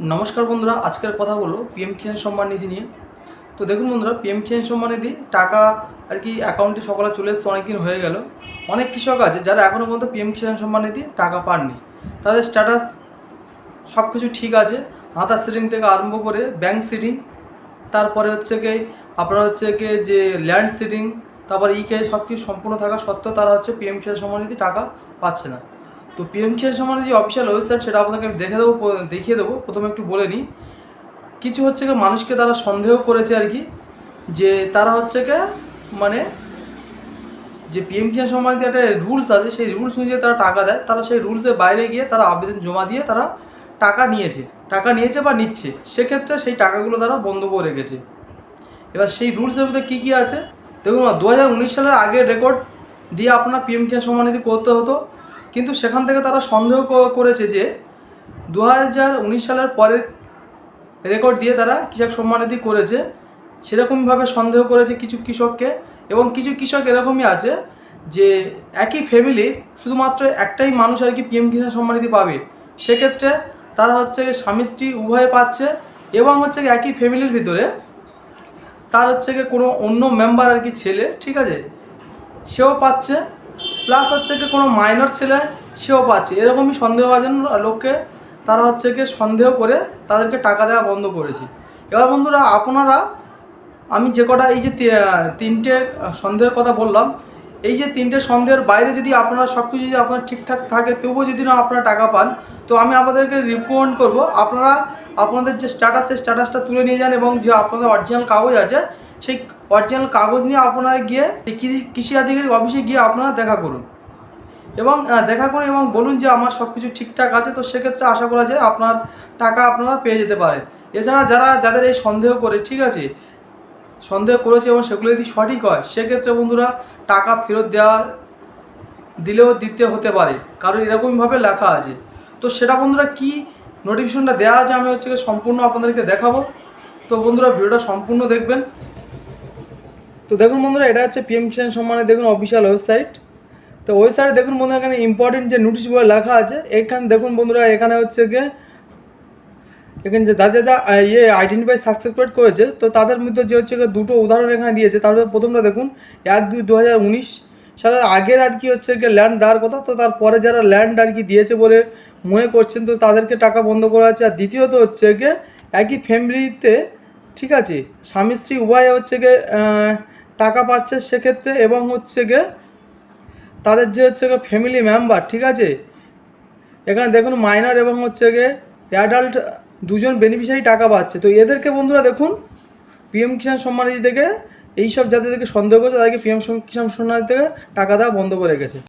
নমস্কার বন্ধুরা, আজকের কথা হলো পিএম কিষাণ সম্মান নিধি নিয়ে। তো দেখুন বন্ধুরা পিএম কিষাণ সম্মান নিধি টাকা আর কি অ্যাকাউন্টে সকালে চলে এসছে, অনেকদিন হয়ে গেল। অনেক কৃষক আছে যারা এখনও পর্যন্ত পিএম কিষাণ সম্মান নিধি টাকা পাননি। তাদের স্ট্যাটাস সব কিছু ঠিক আছে। আধার সিটিং থেকে আরম্ভ করে ব্যাংক সিটিং, তারপরে হচ্ছে কি, আপনার হচ্ছে কি যে ল্যান্ড সিটিং, তারপর ই কে সব কিছু সম্পূর্ণ থাকা সত্ত্বেও তারা হচ্ছে পিএম কিষাণ সম্মান নিধি টাকা পাচ্ছে না। তো পিএম কিষাণ সম্মান যে অফিসিয়াল ওয়েবসাইট সেটা আপনাকে আমি দেখে দেবো দেখিয়ে দেবো। প্রথমে একটু বলে নিই। কিছু হচ্ছে কি মানুষকে তারা সন্দেহ করেছে আর কি, যে তারা হচ্ছে গিয়ে মানে যে পিএম কিষাণ সম্মান নিধি একটা রুলস আছে, সেই রুলস অনুযায়ী তারা টাকা দেয়। তারা সেই রুলসের বাইরে গিয়ে তারা আবেদন জমা দিয়ে তারা টাকা নিয়েছে। টাকা নিয়েছে বা নিচ্ছে, সেক্ষেত্রে সেই টাকাগুলো তারা বন্ধ করে রেখেছে। এবার সেই রুলসের মধ্যে কী কী আছে? দেখুন দু হাজার উনিশ সালের আগের রেকর্ড দিয়ে আপনার পিএম কিষাণ সম্মান নিধি করতে হতো কিন্তু সেখান থেকে তারা সন্দেহ করেছে যে দু হাজার উনিশ সালের পরের রেকর্ড দিয়ে তারা কৃষক সম্মান নিধি করেছে। সেরকমভাবে সন্দেহ করেছে কিছু কৃষককে এবং কিছু কৃষক এরকমই আছে যে একই ফ্যামিলির শুধুমাত্র একটাই মানুষ আর কি পিএম কিষাণ সম্মান নিধি পাবে। সেক্ষেত্রে তারা হচ্ছে স্বামী স্ত্রী উভয়ে পাচ্ছে এবং হচ্ছে একই ফ্যামিলির ভিতরে তার হচ্ছে কোনো অন্য মেম্বার আর কি ছেলে, ঠিক আছে? সেও পাচ্ছে। প্লাস হচ্ছে কি কোনো মাইনর ছেলে, সেও পাচ্ছে। এরকমই সন্দেহভাজন লোককে তারা হচ্ছে কি সন্দেহ করে তাদেরকে টাকা দেওয়া বন্ধ করেছে। এবার বন্ধুরা, আপনারা, আমি যে কটা, এই যে তিনটে সন্দেহের কথা বললাম, এই যে তিনটে সন্দেহের বাইরে যদি আপনারা সব কিছু যদি আপনার ঠিকঠাক থাকে, তবুও যদি না আপনারা টাকা পান, তো আমি আপনাদেরকে রিকমেন্ড করব, আপনারা, আপনাদের যে স্ট্যাটাস সেই স্ট্যাটাসটা তুলে নিয়ে যান এবং যে আপনাদের অরিজিনাল কাগজ আছে সেই অরিজিনাল কাগজ নিয়ে আপনারা গিয়ে কৃষি কৃষি আধিকারিক অফিসে গিয়ে আপনারা দেখা করুন। এবং দেখা করুন এবং বলুন যে আমার সব কিছু ঠিকঠাক আছে, তো সেক্ষেত্রে আশা করা যায় আপনার টাকা আপনারা পেয়ে যেতে পারেন। এছাড়া যারা, যাদের এই সন্দেহ করে, ঠিক আছে? সন্দেহ করেছে এবং সেগুলো যদি সঠিক হয়, সেক্ষেত্রে বন্ধুরা টাকা ফেরত দেওয়া, দিলেও দিতে হতে পারে। কারণ এরকমভাবে লেখা আছে। তো সেটা বন্ধুরা কি নোটিফিকেশনটা দেওয়া আছে, আমি হচ্ছে সম্পূর্ণ আপনাদেরকে দেখাবো। তো বন্ধুরা ভিডিওটা সম্পূর্ণ দেখবেন। তো দেখুন বন্ধুরা, এটা হচ্ছে পিএম কিষাণ সম্মানে দেখুন অফিসিয়াল ওয়েবসাইট তো ওয়েবসাইটে দেখুন বন্ধুরা, এখানে ইম্পর্টেন্ট যে নোটিশ নোটিশগুলো লেখা আছে, এখানে দেখুন বন্ধুরা, এখানে হচ্ছে গিয়ে, এখানে যে যা যা ইয়ে আইডেন্টিফাই সাকসেসফুল করেছে, তো তাদের মধ্যে যে হচ্ছে দুটো উদাহরণ এখানে দিয়েছে। তার মধ্যে প্রথমটা দেখুন, এক দুই দু হাজার উনিশ সালের আগের আর কি হচ্ছে গিয়ে ল্যান্ড দেওয়ার কথা, তো তারপরে যারা ল্যান্ড আর কি দিয়েছে বলে মনে করছেন, তো তাদেরকে টাকা বন্ধ করা আছে। আর দ্বিতীয়ত হচ্ছে গিয়ে, একই ফ্যামিলিতে ঠিক আছে, স্বামী স্ত্রী উভয়ে হচ্ছে গিয়ে টাকা পাচ্ছে সেক্ষেত্রে এবং হচ্ছে গিয়ে তাদের যে হচ্ছে গিয়ে ফ্যামিলি মেম্বার ঠিক আছে? এখানে দেখুন মাইনার এবং হচ্ছে গিয়ে অ্যাডাল্ট দুজন বেনিফিশিয়ারি টাকা পাচ্ছে। তো এদেরকে বন্ধুরা দেখুন পিএম কিষাণ সম্মানিধি থেকে এইসব যাদেরকে সন্দেহ করছে তাদেরকে পিএম কিষাণ সম্মানিধি থেকে টাকা দেওয়া বন্ধ করে রেখেছে।